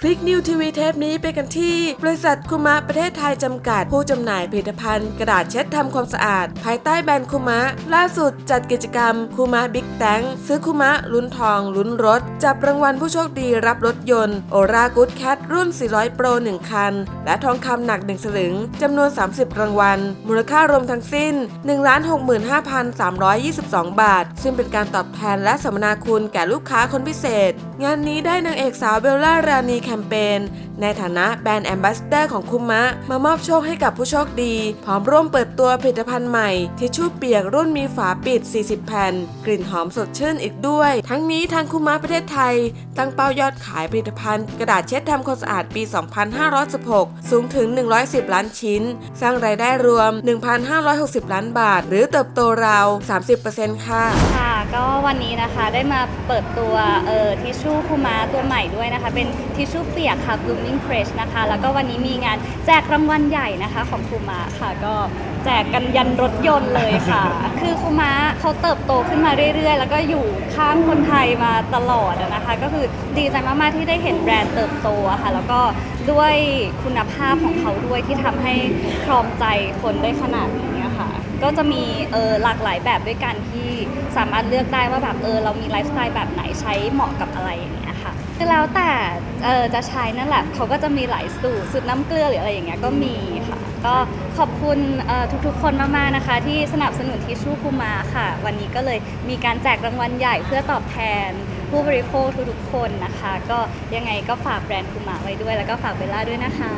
คลิกนิวทีวีเทปนี้ไปกันที่ บริษัทคุมะประเทศไทยจำกัด ผู้จำหน่ายผลิตภัณฑ์กระดาษเช็ดทำความสะอาด ภายใต้แบรนด์คุมะ ล่าสุดจัดกิจกรรมคุมะบิ๊กแตงซื้อคุมะลุ้นทอง ลุ้นรถ จับรางวัลผู้โชคดีรับรถยนต์โอรากูดแคทรุ่น 400 โปร 1 คัน และทองคำหนัก 1 สลึงจำนวน 30 รางวัล มูลค่ารวมทั้งสิ้น 165,322 บาท ซึ่งเป็นการตอบแทนและสัมมนาคุณแก่ลูกค้าคนพิเศษ งานนี้ได้นางเอกสาวเบลล่ารานีแคมเปญ ในฐานะแบรนด์แอมบาสเดอร์ของคุมะ มามอบโชคให้กับผู้โชคดี พร้อมร่วมเปิดตัวผลิตภัณฑ์ใหม่ ทิชชู่เปียกรุ่นมีฝาปิด 40 แผ่น กลิ่นหอมสดชื่นอีกด้วย ทั้งนี้ทางคุมะประเทศไทย ตั้งเป้ายอดขายผลิตภัณฑ์ กระดาษเช็ดทำความสะอาดปี 2516 สูงถึง 110 ล้านชิ้น สร้างรายได้รวม 1,560 ล้านบาท หรือเติบโตราว 30%ค่ะ ค่ะ ก็วันนี้นะคะได้มาเปิดตัวเอ่อทิชชู่คูมาตัวใหม่ด้วยนะคะ เป็นทิชชู่เปียกค่ะ Blooming Fresh นะคะ แล้วก็วันนี้มีงานแจกรางวัลใหญ่นะคะของคูมาค่ะ ก็แจกกันยันรถยนต์เลยค่ะ คือคูมาเขาเติบโตขึ้นมาเรื่อยๆ แล้วก็อยู่ข้างคนไทยมาตลอดอะนะคะ ก็คือดีใจมากๆที่ได้เห็นแบรนด์เติบโตอะค่ะ แล้วก็ด้วยคุณภาพของเขาด้วยที่ทำให้ครองใจคนได้ขนาดนี้อะค่ะก็จะมีเออหลากหลายแบบด้วยกันที่สามารถเลือกได้ว่าแบบเออเรามีไลฟ์สไตล์แบบไหนใช้เหมาะกับอะไรอย่างเงี้ยค่ะ คือแล้วแต่เออจะใช้นั่นแหละเขาก็จะมีหลายสูตรสูตรน้ำเกลือหรืออะไรอย่างเงี้ยก็มีค่ะ ก็ขอบคุณเอ่อทุกๆ คนมากๆนะคะ ที่สนับสนุนทิชชู่คูมาค่ะ วันนี้ก็เลยมีการแจกรางวัลใหญ่เพื่อตอบแทน ผู้บริโภคทุกๆ คนนะคะ ก็ยังไงก็ฝากแบรนด์คูมาไว้ด้วย แล้วก็ฝากเบลล่าด้วยนะคะ